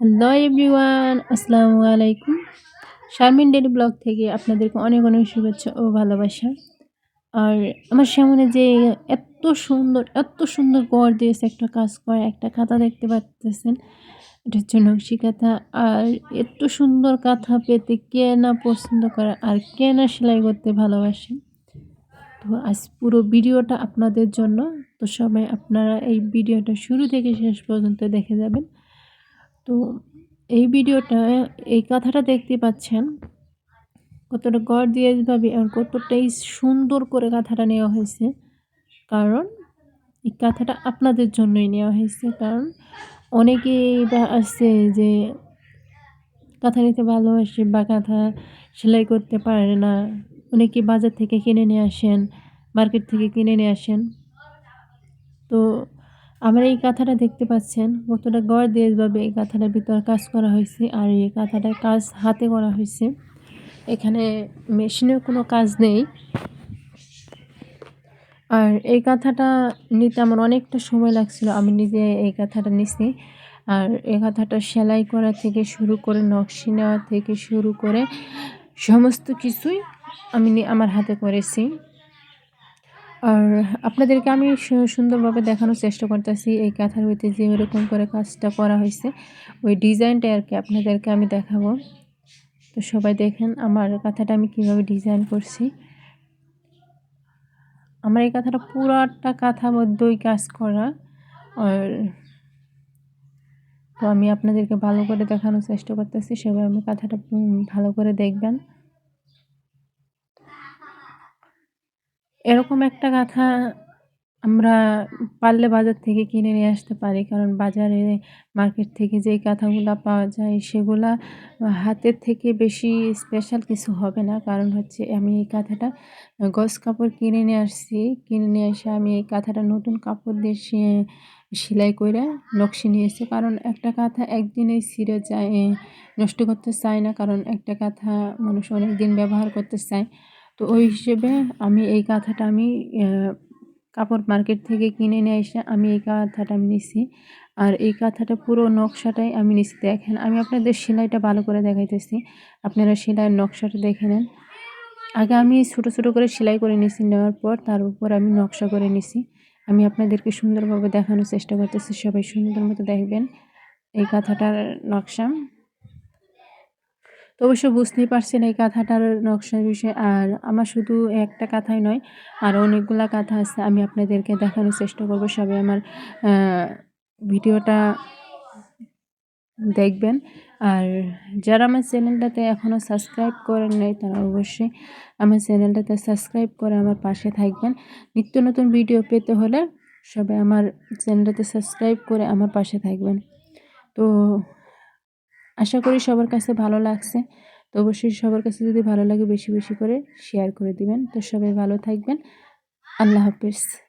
Hello everyone আসসালামু আলাইকুম Sharmin daily blog থেকে আপনাদেরকে অনেক অনেক শুভেচ্ছা ও ভালোবাসা। আর আমার সামনে যে এত সুন্দর এত সুন্দর গড় দিয়েছে একটা কাজ করে একটা খাতা দেখতে পাচ্ছেন এটা হচ্ছে নকশি কাঁথা আর এত সুন্দর কাঁথা পেতে কে না পছন্দ করে আর কে না সেলাই করতে ভালোবাসে। তো আজ পুরো ভিডিওটা আপনাদের জন্য। তো সবাই আপনারা এই ভিডিওটা শুরু থেকে শেষ পর্যন্ত দেখে যাবেন। তো এই ভিডিওটা, এই কথাটা দেখতে পাচ্ছেন, কতটা গড় দিয়ে ভাবে আর কতটাই সুন্দর করে কথাটা নেওয়া হয়েছে। কারণ এই কথাটা আপনাদের জন্যই নেওয়া হয়েছে। কারণ অনেকেই বা আছে যে কাঁথা নিতে ভালোবাসে বা কাঁথা সেলাই করতে পারে না। অনেকে বাজার থেকে কিনে নিয়ে আসেন, মার্কেট থেকে কিনে নিয়ে আসেন। তো আমার এই কাঁথাটা দেখতে পাচ্ছেন, কতটা গড় দিয়েভাবে এই কাঁথাটার ভিতর কাজ করা হয়েছে আর এই কাঁথাটার কাজ হাতে করা হয়েছে। এখানে মেশিনের কোনো কাজ নেই। আর এই কাঁথাটা নিতে আমার অনেকটা সময় লাগছিল, আমি নিজে এই কাঁথাটা নিছি। আর এই কাঁথাটা সেলাই করা থেকে শুরু করে, নকশি নেওয়া থেকে শুরু করে সমস্ত কিছুই আমি আমার হাতে করেছি। আর আপনাদেরকে আমি সুন্দরভাবে দেখানোর চেষ্টা করতেছি এই কাঁথার ভিতরে যে ওরকম করে কাজটা করা হয়েছে। ওই ডিজাইনটা আর কি আপনাদেরকে আমি দেখাবো। তো সবাই দেখেন আমার কাঁথাটা আমি কীভাবে ডিজাইন করছি। আমার এই কাঁথাটা পুরোটা কাঁথা মধ্যেই কাজ করা। আর তো আমি আপনাদেরকে ভালো করে দেখানোর চেষ্টা করতেছি। সেভাবে আমি কাঁথাটা ভালো করে দেখবেন। এরকম একটা কাঁথা আমরা পারলে বাজার থেকে কিনে নিয়ে আসতে পারি। কারণ বাজারে মার্কেট থেকে যেই কাঁথাগুলো পাওয়া যায়, সেগুলা হাতের থেকে বেশি স্পেশাল কিছু হবে না। কারণ হচ্ছে আমি এই কাঁথাটা গস কাপড় কিনে নিয়ে আসছি। কিনে নিয়ে এসে আমি এই কাঁথাটা নতুন কাপড় দিয়ে সেলাই করে নকশি নিয়েছি কারণ একটা কাঁথা একদিনেই ছিঁড়ে যায়, নষ্ট করতে চায় না। কারণ একটা কাঁথা মানুষ অনেক দিন ব্যবহার করতে চায়। তো ওই হিসেবে আমি এই কাঁথাটা আমি কাপড় মার্কেট থেকে কিনে নিয়ে এসে আমি এই কাঁথাটা আমি নিছি। আর এই কাঁথাটা পুরো নকশাটাই আমি নিছি। দেখেন, আমি আপনাদের সেলাইটা ভালো করে দেখাইতেছি। আপনারা সেলাইয়ের নকশাটা দেখে নেন। আগে আমি ছোটো ছোটো করে সেলাই করে নিছি নেওয়ার পর তার উপর আমি নকশা করে নিছি। আমি আপনাদেরকে সুন্দরভাবে দেখানোর চেষ্টা করতেছি। সবাই সুন্দর মতো দেখবেন এই কাঁথাটার নকশা। তো অবশ্য বুঝতেই পারছেন এই কাঁথাটার নকশার বিষয়ে। আর আমার শুধু একটা কাঁথাই নয় আর অনেকগুলা কাঁথা আছে, আমি আপনাদেরকে দেখানোর চেষ্টা করব। সবাই আমার ভিডিওটা দেখবেন। আর যারা আমার চ্যানেলটাতে এখনও সাবস্ক্রাইব করেন নাই, তারা অবশ্যই আমার চ্যানেলটাতে সাবস্ক্রাইব করে আমার পাশে থাকবেন। নিত্য নতুন ভিডিও পেতে হলে সবাই আমার চ্যানেলটাতে সাবস্ক্রাইব করে আমার পাশে থাকবেন। তো আশা করি সবার কাছে ভালো লাগছে। তো অবশ্যই সবার কাছে যদি ভালো লাগে, বেশি বেশি করে শেয়ার করে দিবেন। তো সবাই ভালো থাকবেন। আল্লাহ হাফিজ।